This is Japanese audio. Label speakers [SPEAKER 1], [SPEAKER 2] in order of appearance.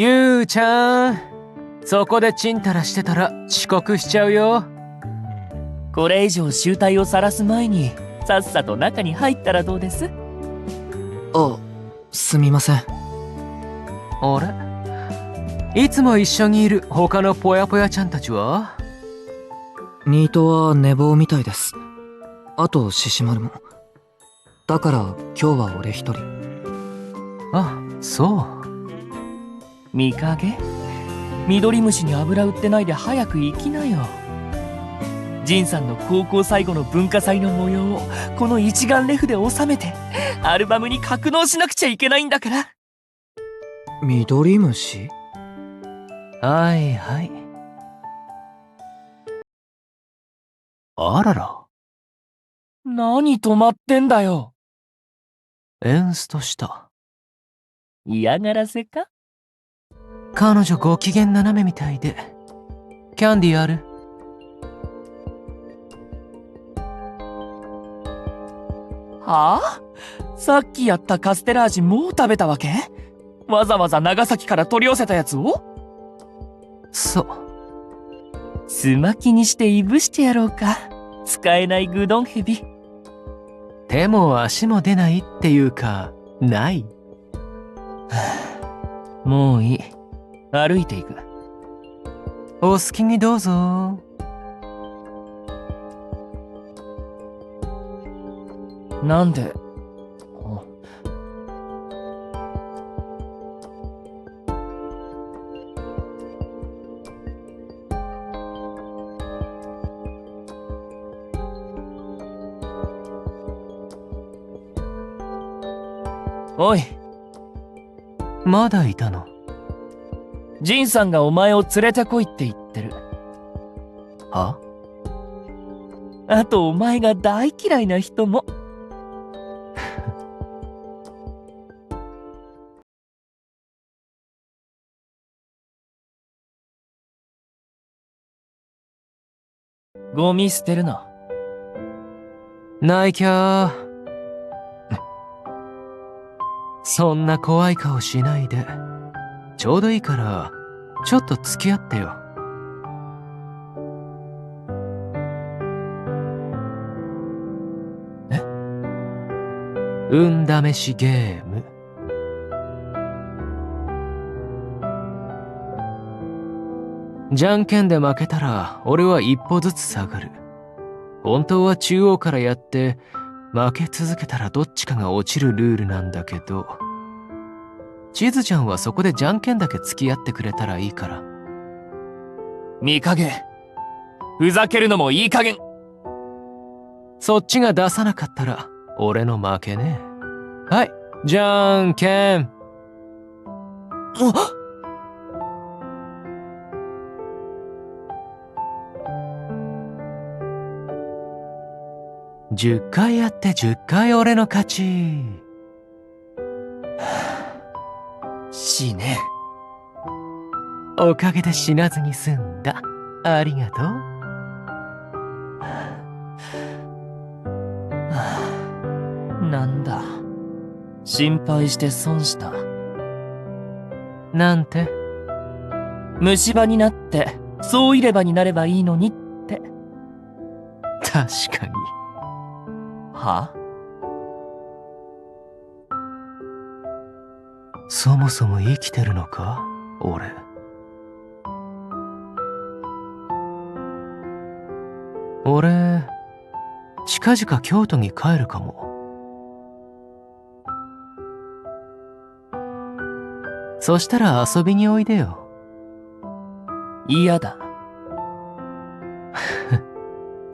[SPEAKER 1] ゆうちゃん。そこでチンタラしてたら遅刻しちゃうよ。
[SPEAKER 2] これ以上集体を晒す前にさっさと中に入ったらどうです？
[SPEAKER 3] あすみません。
[SPEAKER 1] あれ？いつも一緒にいる他のぽやぽやちゃんたちは？
[SPEAKER 3] ニートは寝坊みたいです。あと獅子丸も。だから今日は俺一人。
[SPEAKER 1] あそう
[SPEAKER 2] 見かけ？緑虫に油売ってないで早く行きなよ。ジンさんの高校最後の文化祭の模様をこの一眼レフで収めてアルバムに格納しなくちゃいけないんだから。
[SPEAKER 3] 緑虫？
[SPEAKER 1] はいはい。あらら。
[SPEAKER 2] 何止まってんだよ。
[SPEAKER 1] エンストした。
[SPEAKER 2] 嫌がらせか？
[SPEAKER 1] 彼女ご機嫌斜めみたいで。キャンディーある？
[SPEAKER 2] はあ？さっきやったカステラ味もう食べたわけ？わざわざ長崎から取り寄せたやつを？
[SPEAKER 1] そう。
[SPEAKER 2] すまきにしていぶしてやろうか。使えないグドンヘビ
[SPEAKER 1] 手も足も出ないっていうかない。
[SPEAKER 2] もういい歩いていく。
[SPEAKER 1] お好きにどうぞ。
[SPEAKER 2] なんで？おい。
[SPEAKER 1] まだいたの？
[SPEAKER 2] ジンさんがお前を連れてこいって言ってる。
[SPEAKER 1] は？
[SPEAKER 2] あとお前が大嫌いな人も。ゴミ捨てるな。
[SPEAKER 1] ないきゃ そんな怖い顔しないでちょうどいいからちょっと付き合ってよ。
[SPEAKER 2] え？
[SPEAKER 1] 運試しゲーム。じゃんけんで負けたら俺は一歩ずつ下がる。本当は中央からやって負け続けたらどっちかが落ちるルールなんだけど。地図ちゃんはそこでじゃんけんだけ付き合ってくれたらいいから。
[SPEAKER 2] 見影ふざけるのもいい加減
[SPEAKER 1] そっちが出さなかったら俺の負けね。はいじゃんけん
[SPEAKER 2] あ
[SPEAKER 1] 10回やって10回俺の勝ち
[SPEAKER 2] 死ね。
[SPEAKER 1] おかげで死なずに済んだ。ありがとう。
[SPEAKER 2] なんだ。心配して損した。
[SPEAKER 1] なんて。
[SPEAKER 2] 虫歯になって総入れ歯になればいいのにって。
[SPEAKER 1] 確かに。
[SPEAKER 2] は？
[SPEAKER 1] そもそも生きてるのか俺。俺近々京都に帰るかも。そしたら遊びにおいでよ。
[SPEAKER 2] 嫌だ。